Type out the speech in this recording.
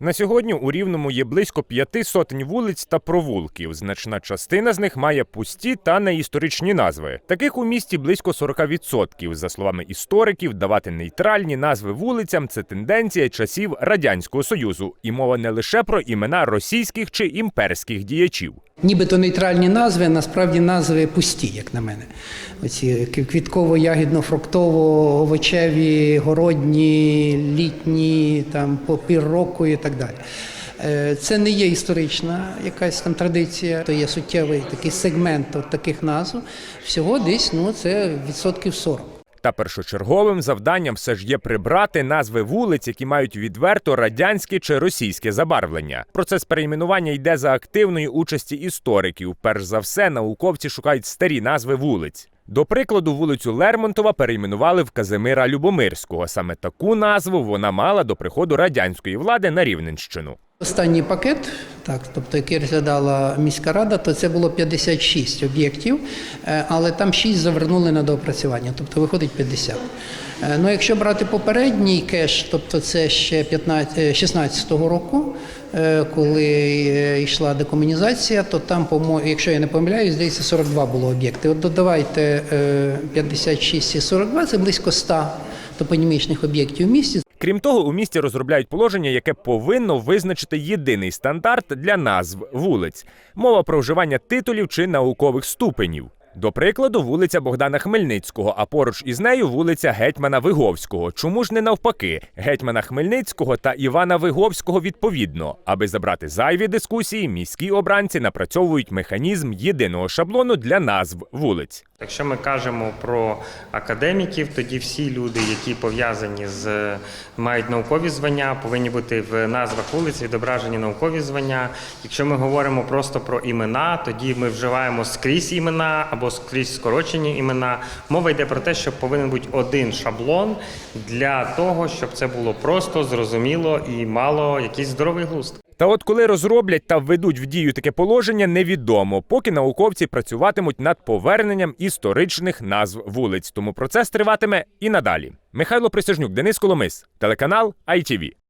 На сьогодні у Рівному є близько п'яти сотень вулиць та провулків. Значна частина з них має пусті та неісторичні назви. Таких у місті близько 40%. За словами істориків, давати нейтральні назви вулицям це тенденція часів радянського союзу, і мова не лише про імена російських чи імперських діячів. Нібито нейтральні назви, а насправді назви пусті, як на мене. Оці квітково-ягідно-фруктово-овочеві, городні, літні, там, попір року і так далі. Е, Це не є історична якась там традиція, то є суттєвий такий сегмент от таких назв. Всього десь ну, це відсотків 40. Та першочерговим завданням все ж є прибрати назви вулиць, які мають відверто радянське чи російське забарвлення. Процес перейменування йде за активної участі істориків. Перш за все, науковці шукають старі назви вулиць. До прикладу, вулицю Лермонтова перейменували в Казимира Любомирського. Саме таку назву вона мала до приходу радянської влади на Рівненщину. Останній пакет, так, тобто який розглядала міська рада, то це було 56 об'єктів, е, але там 6 завернули на доопрацювання, тобто виходить 50. Е, Ну, якщо брати попередній кеш, тобто це ще 15, е, 16-го року, коли йшла декомунізація, то там, якщо я не помиляюсь, здається, 42 було об'єкти. От додавайте е, 56 і 42, це близько 100 топонімічних об'єктів в місті. Крім того, у місті розробляють положення, яке повинно визначити єдиний стандарт для назв вулиць. Мова про вживання титулів чи наукових ступенів. До прикладу, вулиця Богдана Хмельницького, а поруч із нею вулиця Гетьмана Виговського. Чому ж не навпаки? Гетьмана Хмельницького та Івана Виговського відповідно. Аби забрати зайві дискусії, міські обранці напрацьовують механізм єдиного шаблону для назв вулиць. Якщо ми кажемо про академіків, тоді всі люди, які пов'язані з мають наукові звання, повинні бути в назвах вулиць відображені наукові звання. Якщо ми говоримо просто про імена, тоді ми вживаємо скрізь імена або скрізь скорочені імена. Мова йде про те, що повинен бути один шаблон для того, щоб це було просто, зрозуміло і мало якийсь здоровий глузд. Та от коли розроблять та введуть в дію таке положення, невідомо, поки науковці працюватимуть над поверненням історичних назв вулиць. Тому процес триватиме і надалі. Михайло Присяжнюк, Денис Коломис, телеканал ITV.